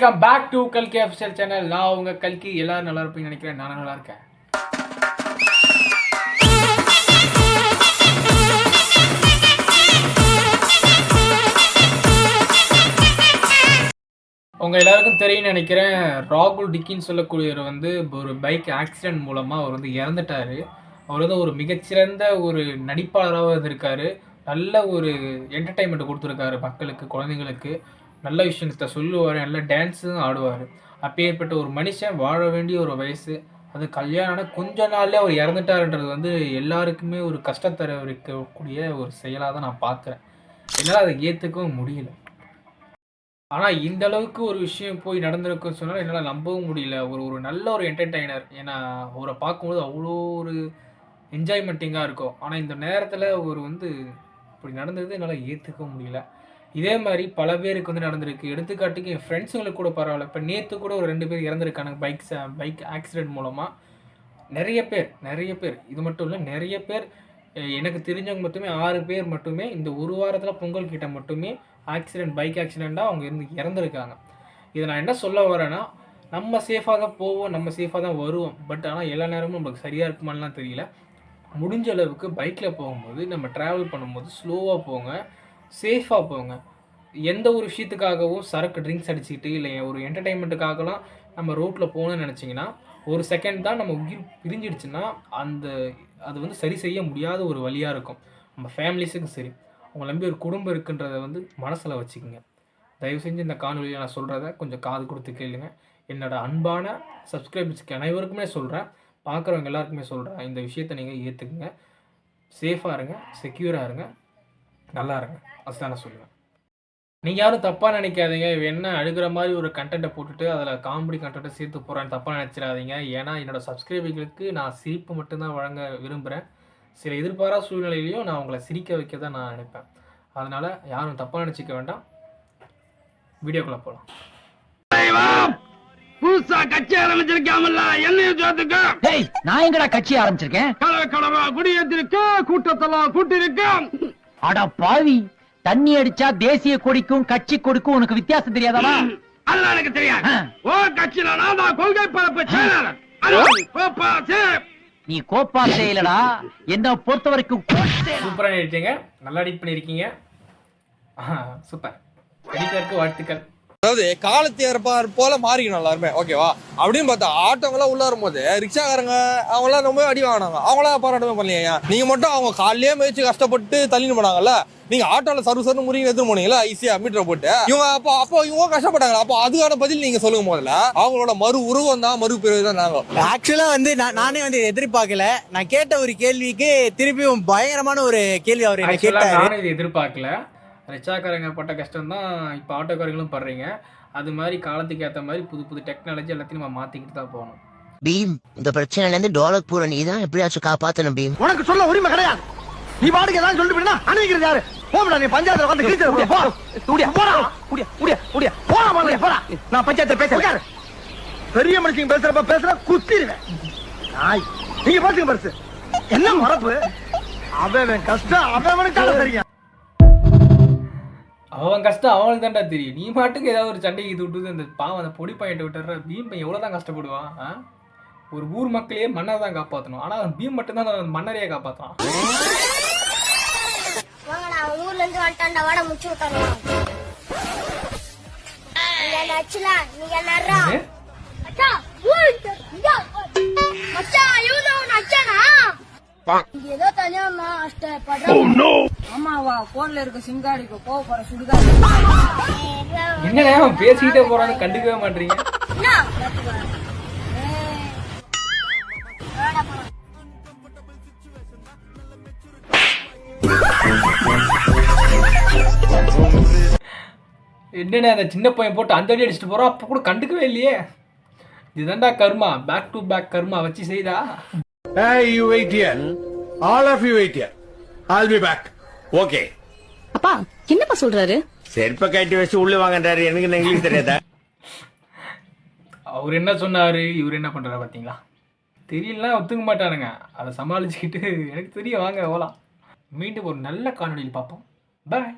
Welcome back to கல்கி official channel நான் உங்க கல்கி. எல்லாரும் நல்லா இருப்பீங்கன்னு நினைக்கிறேன். நான் நல்லா இருக்கேன். உங்க எல்லாருக்கும் தெரியும்னு நினைக்கிறேன். ராகுல் டிக்கின்னு சொல்லக்கூடியவர் வந்து ஒரு பைக் ஆக்சிடென்ட் மூலமா அவர் வந்து இறந்துட்டாரு. அவர் வந்து ஒரு மிகச்சிறந்த ஒரு நடிப்பாளராக இருந்திருக்காரு. நல்ல ஒரு என்டர்டைன்மெண்ட் கொடுத்துருக்காரு மக்களுக்கு குழந்தைங்களுக்கு. நல்ல விஷயத்த சொல்லுவார் நல்ல டான்ஸும் ஆடுவார். அப்பேற்பட்ட ஒரு மனுஷன் வாழ வேண்டிய ஒரு வயசு அது கல்யாணம் கொஞ்ச நாள்லேயே அவர் இறந்துட்டாருன்றது வந்து எல்லாருக்குமே ஒரு கஷ்டத்தர இருக்கக்கூடிய ஒரு செயலாக தான் நான் பார்க்குறேன் என்னால் அதை ஏற்றுக்கவும் முடியல. ஆனால் இந்த அளவுக்கு ஒரு விஷயம் போய் நடந்திருக்குன்னு சொன்னால் என்னால் நம்பவும் முடியல. ஒரு ஒரு நல்ல ஒரு என்டர்டெய்னர் ஏன்னா அவரை பார்க்கும்போது அவ்வளோ ஒரு என்ஜாய்மெண்ட்டிங்காக இருக்கும். ஆனால் இந்த நேரத்தில் ஒரு வந்து இப்படி நடந்தது என்னால் ஏற்றுக்க முடியல. இதே மாதிரி பல பேருக்கு வந்து நடந்திருக்கு. எடுத்துக்காட்டுக்கு என் ஃப்ரெண்ட்ஸுங்களுக்கு கூட பரவாயில்ல. இப்போ நேற்று கூட ஒரு ரெண்டு பேர் இறந்துருக்கானுங்க பைக் பைக் ஆக்சிடென்ட் மூலமாக நிறைய பேர் நிறைய பேர். இது மட்டும் இல்லை நிறைய பேர் எனக்கு தெரிஞ்சவங்க மட்டுமே ஆறு பேர் மட்டுமே இந்த ஒரு வாரத்தில் பொங்கல் கிட்ட மட்டுமே ஆக்சிடென்ட் பைக் ஆக்சிடெண்ட்டாக அவங்க இருந்து இறந்துருக்காங்க. இதை நான் என்ன சொல்ல வரேன்னா நம்ம சேஃபாக தான் போவோம் நம்ம சேஃபாக தான் வருவோம். பட் ஆனால் எல்லா நேரமும் நம்மளுக்கு சரியாக இருக்குமான்லாம் தெரியல. முடிஞ்ச அளவுக்கு பைக்கில் போகும்போது நம்ம ட்ராவல் பண்ணும்போது ஸ்லோவாக போங்க. சேஃபாக போங்க. எந்த ஒரு விஷயத்துக்காகவும் சரக்கு ட்ரிங்க்ஸ் அடிச்சுக்கிட்டு இல்லை ஒரு என்டர்டெயின்மெண்ட்டுக்காகலாம் நம்ம ரோட்டில் போகணும்னு நினச்சிங்கன்னா ஒரு செகண்ட் தான் நம்ம உயிர் பிரிஞ்சிடுச்சுன்னா அந்த அது வந்து சரி செய்ய முடியாத ஒரு வழியாக இருக்கும். நம்ம ஃபேமிலிஸுக்கும் சரி. உங்களை நம்பி ஒரு குடும்பம் இருக்குன்றதை வந்து மனசில் வச்சுக்கோங்க. தயவு செஞ்சு இந்த காணொலியில் நான் சொல்கிறத கொஞ்சம் காது கொடுத்து கேளுங்க. என்னோட அன்பான சப்ஸ்கிரைபர்ஸ்க்கு அனைவருக்குமே சொல்கிறேன் பார்க்குறவங்க எல்லாருக்குமே சொல்கிறேன் இந்த விஷயத்தை நீங்கள் ஏற்றுக்குங்க சேஃபாக இருங்க. செக்யூராக இருங்க. நல்லா இருங்க. அதுதான் நான் சொல்லுவேன். நீங்கள் யாரும் தப்பாக நினைக்காதீங்க. இவன் என்ன அழுகிற மாதிரி ஒரு கண்டென்ட்டை போட்டுட்டு அதில் காமெடி கண்டென்ட்டை சேர்த்து போகிறான்னு தப்பாக நினச்சிடாதீங்க. ஏன்னா என்னோட சப்ஸ்கிரைபர்களுக்கு நான் சிரிப்பு மட்டும்தான் வழங்க விரும்புகிறேன் சில எதிர்பாரா சூழ்நிலையிலையும் நான் உங்களை சிரிக்க வைக்க தான் நான் நினைப்பேன். அதனால் யாரும் தப்பாக நினச்சிக்க வேண்டாம். வீடியோக்குள்ளே போகலாம் புதுசா கட்சி ஆரம்பிச்சிருக்காமல்ல? என்னையும் சேர்த்துக்க. நான் எங்கடா கட்சி ஆரம்பிச்சிருக்கேன்? கலவை கலவா குடியேற்றிருக்க கூட்டத்தெல்லாம் கூட்டிருக்க அட பாவி தண்ணி அடிச்சா தேசிய கொடிக்கும் கட்சி கொடிக்கும் உனக்கு வித்தியாசம் தெரியாதாடா அதெல்லாம் எனக்கு தெரியாது. ஓ கட்சியில நான் கொள்கை பரப்பு செயலாளர். அதான் கோப்பா சே. நீ கோப்பா செய்யலடா என்ன பொறுத்த வரைக்கும் சூப்பராக நடிச்சீங்க நல்லா எடிட் பண்ணியிருக்கீங்க. சூப்பர். எடிட்டருக்கு வாழ்த்துக்கள். அதாவது காலத்து ஏற்பாடு போல மாறிக்கணும் எல்லாருமே. ஓகேவா அப்படின்னு பார்த்தா ஆட்டோங்கெல்லாம் உள்ள வரும்போது ரிக்ஷாக்காரங்க அவங்களாம் ரொம்ப அடி வாங்கினாங்க. அவங்களாம் பாராட்டமே பண்ணலையா நீங்க மட்டும் அவங்க காலையிலே மேய்ச்சி கஷ்டப்பட்டு தள்ளின்னு போனாங்கல்ல? நீங்க ஆட்டோல சர்வ சர்வ முறிங்க எடுத்துட்டு போனீங்களா ஈஸியா மீட்டர் போட்டு. இவங்க அப்போ அப்போ இவங்க கஷ்டப்பட்டாங்க அப்போ அதுக்கான பதில் நீங்க சொல்லுங்க முதல்ல. அவங்களோட மறு உருவம் தான் மறு பிரிவு தான் நாங்க. ஆக்சுவலா வந்து நான் நானே வந்து எதிர்பார்க்கல. நான் கேட்ட ஒரு கேள்விக்கு திருப்பியும் பயங்கரமான ஒரு கேள்வி அவர் கேட்டாரு. எதிர்பார்க்கல. ரிச்சாக்காரங்க பட்ட கஷ்டம் தான் இப்போ ஆட்டோக்காரங்களும் படுறீங்க. அது மாதிரி காலத்துக்கு ஏற்ற மாதிரி புது புது டெக்னாலஜி எல்லாத்தையும் நம்ம மாற்றிக்கிட்டு தான் போகணும். பீம் இந்த பிரச்சனையில இருந்து டோலக் பூர நீ தான் எப்படியாச்சும் காப்பாத்தணும் பீம். உனக்கு சொல்ல உரிமை கிடையாது. நீ பாட்டுக்கு ஏதாவது சொல்லிட்டு அணுகிறது யாரு? போடா நீ பஞ்சாயத்துல வந்து கிழிச்சு போ. உடியா போடா. உடியா உடியா உடியா போடா போடா போடா. நான் பஞ்சாயத்துல பேசுறேன் பெரிய மனுஷங்க பேசுறப்ப பேசுற குத்திடுவேன். நாய். நீங்க பாத்துங்க பரிசு. என்ன மறப்பு அவன் கஷ்டம் அவனுக்கு தெரியும். அவன் கஷ்டம் அவனுக்கு தான்டா தெரியும். நீ மாட்டுக்கு ஏதாவது ஒரு சண்டைக்கு இது விட்டு இந்த பாவம் அந்த பொடி பையன்ட்ட விட்டுற பீம் பையன் எவ்வளோ தான் கஷ்டப்படுவான்? ஒரு ஊர் மக்களையே மன்னர் தான் காப்பாற்றணும் ஆனால் அவன் பீம் மட்டும்தான் அந்த மன்னரையே காப்பாற்றுறான் வாங்கடா அவன் ஊர்ல இருந்து வந்துட்டான்டா வாட முச்சு விட்டாங்க நீங்க நர்றா இங்க மச்சான் இவன் அவன் அச்சானா ஏதோ தனியாமா அஷ்ட படுறான். ஆமாவா போன்ல இருக்க சிம் கார்டுக்கு போக போற சுடுகாடு என்னடா அவன் பேசிக்கிட்டே போறான்னு கண்டுக்கவே மாட்டீங்க. என்னடா அந்த சின்ன பையன் போட்டு அந்த அடி அடிச்சுட்டு போறான் அப்போ கூட கண்டுக்கவே இல்லையே இதுதான்டா karma back to back karma வச்சு செய்தா Hey, you wait here. All of you wait here. I'll be back. Okay. அப்பா என்னப்பா சொல்றாரு? செருப்ப கட்டி வச்சு உள்ள வாங்கன்றாரு. எனக்கு இங்கிலீஷ் தெரியாதா? அவர் என்ன சொன்னாரு? இவர் என்ன பண்றாரு பாத்தீங்களா தெரியலனா ஒத்துக்க மாட்டானுங்க. அதை சமாளிச்சுக்கிட்டு எனக்கு தெரியும் வாங்க ஓலாம் மீண்டும் ஒரு நல்ல காணொலியில் பார்ப்போம். பாய்